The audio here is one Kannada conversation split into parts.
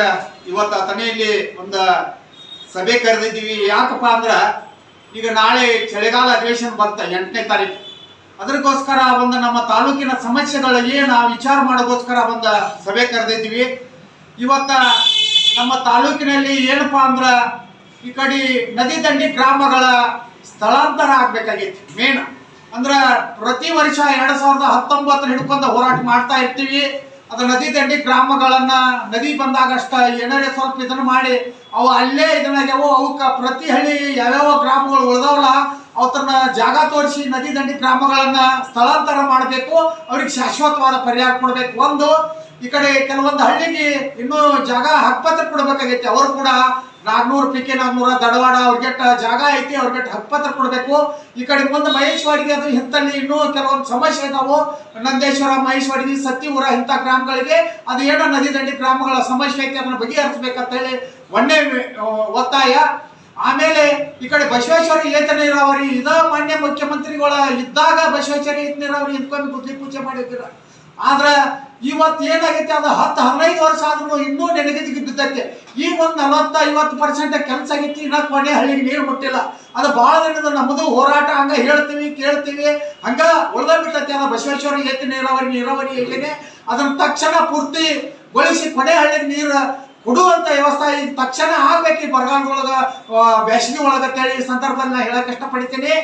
ಇವತ್ತು ತನೆಯಲ್ಲಿ ಒಂದು ಸಭೆ ಕರೆದಿದ್ದೀವಿ. ಯಾಕಪ್ಪ ಅಂದ್ರ ಈಗ ನಾಳೆ ಚಳಿಗಾಲ ಅಧಿವೇಶನ ಬಂತ ಎಂಟನೇ ತಾರೀಕು. ಅದಕ್ಕೋಸ್ಕರ ಒಂದು ನಮ್ಮ ತಾಲೂಕಿನ ಸಮಸ್ಯೆಗಳಲ್ಲಿ ಏನು ಆ ವಿಚಾರ ಮಾಡೋಕ್ಕೋಸ್ಕರ ಒಂದು ಸಭೆ ಕರೆದಿದ್ದೀವಿ. ಇವತ್ತ ನಮ್ಮ ತಾಲೂಕಿನಲ್ಲಿ ಏನಪ್ಪಾ ಅಂದ್ರ ಈ ಕಡೆ ನದಿ ದಂಡಿ ಗ್ರಾಮಗಳ ಸ್ಥಳಾಂತರ ಆಗ್ಬೇಕಾಗಿತ್ತು ಮೇನ್ ಅಂದ್ರ ಪ್ರತಿ ವರ್ಷ ಎರಡ್ ಸಾವಿರದ ಹತ್ತೊಂಬತ್ತರ ಹಿಡ್ಕೊಂಡು ಹೋರಾಟ ಮಾಡ್ತಾ ಇರ್ತೀವಿ. ಅದು ನದಿ ದಂಡಿ ಗ್ರಾಮಗಳನ್ನ ನದಿ ಬಂದಾಗಷ್ಟ ಏನಾರೇ ಸ್ವಲ್ಪ ಇದನ್ನ ಮಾಡಿ, ಅವು ಅಲ್ಲೇ ಇದನ್ನಾಗ್ಯಾವು ಅವಕ್ಕ ಪ್ರತಿ ಹಳ್ಳಿ ಯಾವ್ಯಾವ ಗ್ರಾಮಗಳು ಉಳ್ದವಲ್ಲ ಅವತ್ತನ್ನ ಜಾಗ ತೋರಿಸಿ ನದಿ ದಂಡಿ ಗ್ರಾಮಗಳನ್ನ ಸ್ಥಳಾಂತರ ಮಾಡಬೇಕು, ಅವ್ರಿಗೆ ಶಾಶ್ವತವಾದ ಪರಿಹಾರ ಕೊಡ್ಬೇಕು. ಒಂದು, ಈ ಕಡೆ ಕೆಲವೊಂದು ಹಳ್ಳಿಗೆ ಇನ್ನೂ ಜಾಗ ಹಕ್ಪತ್ರ ಕೊಡ್ಬೇಕಾಗೈತಿ. ಅವರು ಕೂಡ ನಾಗ್ನೂರು ಪಿಕೆ ನಾಗ್ನೂರ ದಡವಾಡ ಅವ್ರಿಗೆ ಜಾಗ ಐತಿ, ಅವ್ರಿಗೆಟ್ಟ ಹಕ್ಪತ್ರ ಕೊಡಬೇಕು. ಈ ಕಡೆ ಮುಂದೆ ಮಹೇಶ್ವಾಡಿಗೆ ಅದು ಇಂಥಲ್ಲಿ ಇನ್ನೂ ಕೆಲವೊಂದು ಸಮಸ್ಯೆ ಇದಾವು. ನಂದೇಶ್ವರ ಮಹೇಶ್ವರಿ ಸತ್ತಿಪುರ ಇಂಥ ಗ್ರಾಮಗಳಿಗೆ ಅದು ಏನೋ ನದಿ ದಂಡಿ ಗ್ರಾಮಗಳ ಸಮಸ್ಯೆ ಐತಿ, ಅದನ್ನು ಬಗೆಹರಿಸ್ಬೇಕಂತ ಹೇಳಿ ಒಂದೇ ಒತ್ತಾಯ. ಆಮೇಲೆ ಈ ಕಡೆ ಬಸವೇಶ್ವರ ಏತ ನೀರಾವರಿ, ಇದ ಮಾನ್ಯ ಮುಖ್ಯಮಂತ್ರಿಗಳ ಇದ್ದಾಗ ಬಸವೇಶ್ವರಿ ಏತ ನೀರಾವರಿ ಇದ್ಕೊಂಡು ಬುದ್ಧಿ ಪೂಜೆ ಮಾಡಿದ್ದೀರ ಆದ್ರ ಇವತ್ತು ಏನಾಗೈತೆ ಅದು ಹತ್ತು ಹದಿನೈದು ವರ್ಷ ಆದ್ರೂ ಇನ್ನೂ ನೆನಗದಿಗೆ ಬಿದ್ದೈತೆ. ಈ ಒಂದು ನಲವತ್ತ ಐವತ್ತು ಪರ್ಸೆಂಟ್ ಕೆಲಸ ಆಗೈತಿ ಇನ್ನ ಕೊನೆ ಹಳ್ಳಿಗೆ ನೀರು ಮುಟ್ಟಿಲ್ಲ. ಅದು ಬಹಳ ದಿನದ ನಮ್ಮದು ಹೋರಾಟ, ಹಂಗ ಹೇಳ್ತೀವಿ, ಕೇಳ್ತೀವಿ. ಹಂಗ ಉಳ್ದ ಬಿಟ್ಟೈತೆ ಅದು ಬಸವೇಶ್ವರ ಎತ್ತಿ ನೀರಾವರಿ ನೀರಾವರಿ ಯೋಜನೆ ಅದನ್ನ ತಕ್ಷಣ ಪೂರ್ತಿಗೊಳಿಸಿ ಕೊನೆ ಹಳ್ಳಿಗೆ ನೀರು ಕೊಡುವಂತ ವ್ಯವಸ್ಥೆ ಈಗ ತಕ್ಷಣ ಆಗ್ಬೇಕು ಈ ಬರಗಾಲದೊಳಗ ಬ್ಯಾಸಗಿ ಒಳಗ ಈ ಸಂದರ್ಭದಲ್ಲಿ ನಾ ಹೇಳಕ್ ಇಷ್ಟಪಡ್ತೀನಿ.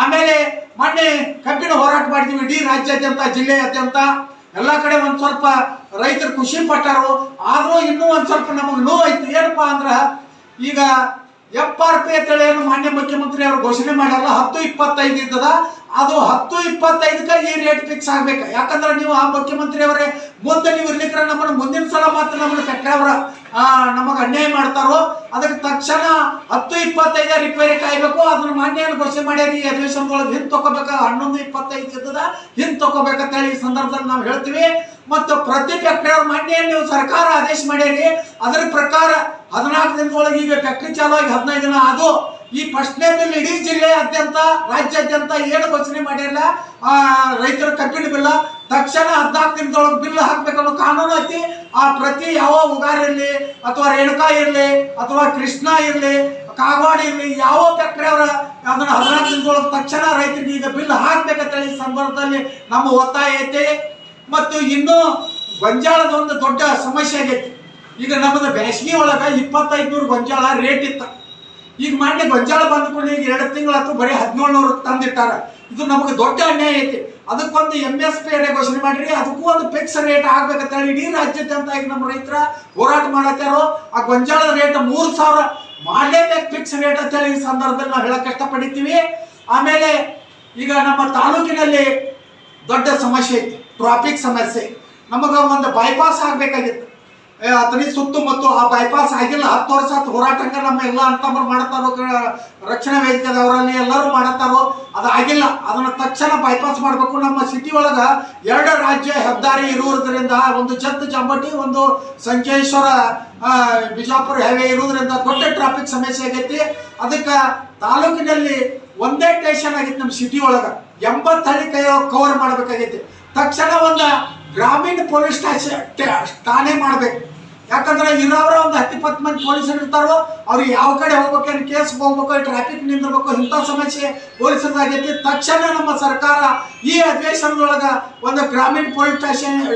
ಆಮೇಲೆ ಮೊನ್ನೆ ಕಬ್ಬಿನ ಹೋರಾಟ ಮಾಡಿದ್ವಿ ಇಡೀ ರಾಜ್ಯಾದ್ಯಂತ, ಜಿಲ್ಲೆಯಾದ್ಯಂತ. ಎಲ್ಲ ಕಡೆ ಒಂದ್ ಸ್ವಲ್ಪ ರೈತರು ಖುಷಿ ಪಟ್ಟರು. ಆದ್ರೂ ಇನ್ನೂ ಒಂದ್ ಸ್ವಲ್ಪ ನಮಗೆ ನೋವು ಆಯ್ತು ಏನಪ್ಪಾ ಅಂದ್ರ, ಈಗ ಎಫ್ ಆರ್ ಪಿ ಅಂತೇಳಿ ಮಾನ್ಯ ಮುಖ್ಯಮಂತ್ರಿ ಅವರು ಘೋಷಣೆ ಮಾಡಲ್ಲ ಹತ್ತು ಇಪ್ಪತ್ತೈದು ಇದ್ದದ. ಅದು ಹತ್ತು ಇಪ್ಪತ್ತೈದಕ್ಕೆ ಈ ರೇಟ್ ಫಿಕ್ಸ್ ಆಗ್ಬೇಕು. ಯಾಕಂದ್ರೆ ನೀವು ಆ ಮುಖ್ಯಮಂತ್ರಿ ಅವರೇ ಮುಂದೆ ನೀವು ಇರ್ಲಿಕ್ಕೆ ನಮ್ಮನ್ನು ಮುಂದಿನ ಸಲ ಮಾತ್ರ ನಮ್ಮನ್ನು ಆ, ನಮಗೆ ಅನ್ಯಾಯ ಮಾಡ್ತಾರೋ, ಅದಕ್ಕೆ ತಕ್ಷಣ ಹತ್ತು ಇಪ್ಪತ್ತೈದು ರಿಪೇರಿ ಕಾಯ್ಬೇಕು ಅದ್ರ ಮಾನ್ಯ ಘೋಷಣೆ ಮಾಡ್ಯಾರಿ ಈ ಅಧಿವೇಶನದೊಳಗೆ ಹಿಂದ್ ತಗೋಬೇಕ? ಹನ್ನೊಂದು ಇಪ್ಪತ್ತೈದು ಇದ್ದದ, ಹಿಂದ್ ತಗೋಬೇಕಂತ ಹೇಳಿ ಈ ಸಂದರ್ಭದಲ್ಲಿ ನಾವು ಹೇಳ್ತೀವಿ. ಮತ್ತು ಪ್ರತಿ ಫ್ಯಾಕ್ಟ್ರಿ ಅವ್ರ ಮಾನ್ಯ ನೀವು ಸರ್ಕಾರ ಆದೇಶ ಮಾಡ್ಯಾರಿ ಅದರ ಪ್ರಕಾರ ಹದಿನಾಲ್ಕು ದಿನದೊಳಗೆ ಈಗ ಫ್ಯಾಕ್ಟ್ರಿ ಚಾಲು ಆಗಿ ಹದಿನೈದು ದಿನ ಅದು ಈ ಫಸ್ಟ್ನೇ ಬಿಲ್ ಇಡೀ ಜಿಲ್ಲೆಯಾದ್ಯಂತ ರಾಜ್ಯಾದ್ಯಂತ ಏನು ಘೋಷಣೆ ಮಾಡಿಲ್ಲ. ಆ, ರೈತರ ಕಬ್ಬಿನ ಬಿಲ್ಲ ತಕ್ಷಣ ಹದಿನಾಲ್ಕು ದಿನದೊಳಗೆ ಬಿಲ್ ಹಾಕ್ಬೇಕನ್ನೋ ಕಾನೂನು ಐತಿ. ಆ ಪ್ರತಿ ಯಾವ ಉಗಾರ ಇರಲಿ ಅಥವಾ ರೇಣುಕಾ ಇರಲಿ ಅಥವಾ ಕೃಷ್ಣ ಇರಲಿ ಕಾಗವಾಡ ಇರಲಿ ಯಾವ ಫ್ಯಾಕ್ಟ್ರಿ ಅವರ ಅದನ್ನ ಹದಿನಾಲ್ಕು ದಿನದೊಳಗೆ ತಕ್ಷಣ ರೈತರಿಗೆ ಈಗ ಬಿಲ್ ಹಾಕ್ಬೇಕಂತ ಹೇಳಿ ಈ ಸಂದರ್ಭದಲ್ಲಿ ನಮ್ಮ ಒತ್ತಾಯ ಐತಿ. ಮತ್ತು ಇನ್ನೂ ಗೊಂಜಾಳದ ಒಂದು ದೊಡ್ಡ ಸಮಸ್ಯೆ ಆಗೈತಿ. ಈಗ ನಮ್ಮದು ಬೇಸಿಗೆ ಒಳಗ ಇಪ್ಪತ್ತೈದು ನೂರು ಗೊಂಜಾಳ ರೇಟ್ ಇತ್ತು. ಈಗ ಮಾಡಿ ಗೊಂಜಾಳ ಬಂದ್ಕೊಂಡು ಈಗ ಎರಡು ತಿಂಗಳ ಅಥವಾ ಬರೀ ಹದಿನೇಳು ನೂರು ತಂದಿಟ್ಟಾರ. ಇದು ನಮಗೆ ದೊಡ್ಡ ಅನ್ಯಾಯ ಐತಿ. ಅದಕ್ಕೊಂದು ಎಂ ಎಸ್ ಪಿ ರೇ ಘೋಷಣೆ ಮಾಡ್ರಿ, ಅದಕ್ಕೂ ಒಂದು ಫಿಕ್ಸ್ ರೇಟ್ ಆಗ್ಬೇಕಂತ ಹೇಳಿ ಇಡೀ ರಾಜ್ಯಾದ್ಯಂತ ಈಗ ನಮ್ಮ ರೈತರ ಹೋರಾಟ ಮಾಡತ್ತಾರೋ, ಆ ಗೊಂಜಾಳದ ರೇಟ್ ಮೂರು ಸಾವಿರ ಮಾಡಲೇಬೇಕು ಫಿಕ್ಸ್ ರೇಟ್ ಅಂತ ಹೇಳಿ ಈ ಸಂದರ್ಭದಲ್ಲಿ ನಾವು ಹೇಳಕ್ ಕಷ್ಟಪಡಿತೀವಿ ಆಮೇಲೆ ಈಗ ನಮ್ಮ ತಾಲೂಕಿನಲ್ಲಿ ದೊಡ್ಡ ಸಮಸ್ಯೆ ಐತಿ ಟ್ರಾಫಿಕ್ ಸಮಸ್ಯೆ. ನಮಗ ಒಂದು ಬೈಪಾಸ್ ಆಗ್ಬೇಕಾಗಿತ್ತು. ಏ, ಸುತ್ತು ಸುತ್ತಮುತ್ತ ಆ ಬೈಪಾಸ್ ಆಗಿಲ್ಲ ಹತ್ತು ವರ್ಷ ಹೋರಾಟಂಗ ನಮ್ಮ ಎಲ್ಲ ಅಂತಂಬರು ಮಾಡತ್ತಾರೋ ಕ- ರಕ್ಷಣಾ ವೇದಿಕೆದವರಲ್ಲಿ ಎಲ್ಲರೂ ಮಾಡತ್ತಾರೋ ಅದು ಆಗಿಲ್ಲ. ಅದನ್ನ ತಕ್ಷಣ ಬೈಪಾಸ್ ಮಾಡಬೇಕು. ನಮ್ಮ ಸಿಟಿ ಒಳಗ ಎರಡು ರಾಜ್ಯ ಹೆದ್ದಾರಿ ಇರುವುದರಿಂದ ಒಂದು ಜತ್ ಜಂಬಟಿ ಒಂದು ಸಂಕೇಶ್ವರ ಬಿಜಾಪುರ ಹೈವೇ ಇರುವುದರಿಂದ ದೊಡ್ಡ ಟ್ರಾಫಿಕ್ ಸಮಸ್ಯೆ ಆಗೈತಿ. ಅದಕ್ಕೆ ತಾಲೂಕಿನಲ್ಲಿ ಒಂದೇ ಟೇಷನ್ ಆಗಿತ್ತು ನಮ್ಮ ಸಿಟಿ ಒಳಗ. ಎಂಬತ್ತು ಹಳ್ಳಿ ಕೈ ಕವರ್ ಮಾಡಬೇಕಾಗೈತಿ. ತಕ್ಷಣ ಒಂದು ಗ್ರಾಮೀಣ ಪೊಲೀಸ್ ಸ್ಟೇಷನ್ ಠಾಣೆ ಮಾಡ್ಬೇಕು. ಯಾಕಂದ್ರೆ ಇರೋರ ಒಂದು ಹತ್ತು ಇಪ್ಪತ್ತು ಮಂದಿ ಪೊಲೀಸರು ಇರ್ತಾರೋ, ಅವ್ರು ಯಾವ ಕಡೆ ಹೋಗ್ಬೇಕೇನು ಕೇಸ್ ಹೋಗ್ಬೇಕು ಟ್ರಾಫಿಕ್ ನಿಂದಿರ್ಬೇಕು, ಇಂಥ ಸಮಸ್ಯೆ ಪೊಲೀಸರದಾಗೈತಿ ತಕ್ಷಣ ನಮ್ಮ ಸರ್ಕಾರ ಈ ಅಧಿವೇಶನದೊಳಗ ಒಂದು ಗ್ರಾಮೀಣ ಪೊಲೀಸ್ ಸ್ಟೇಷನ್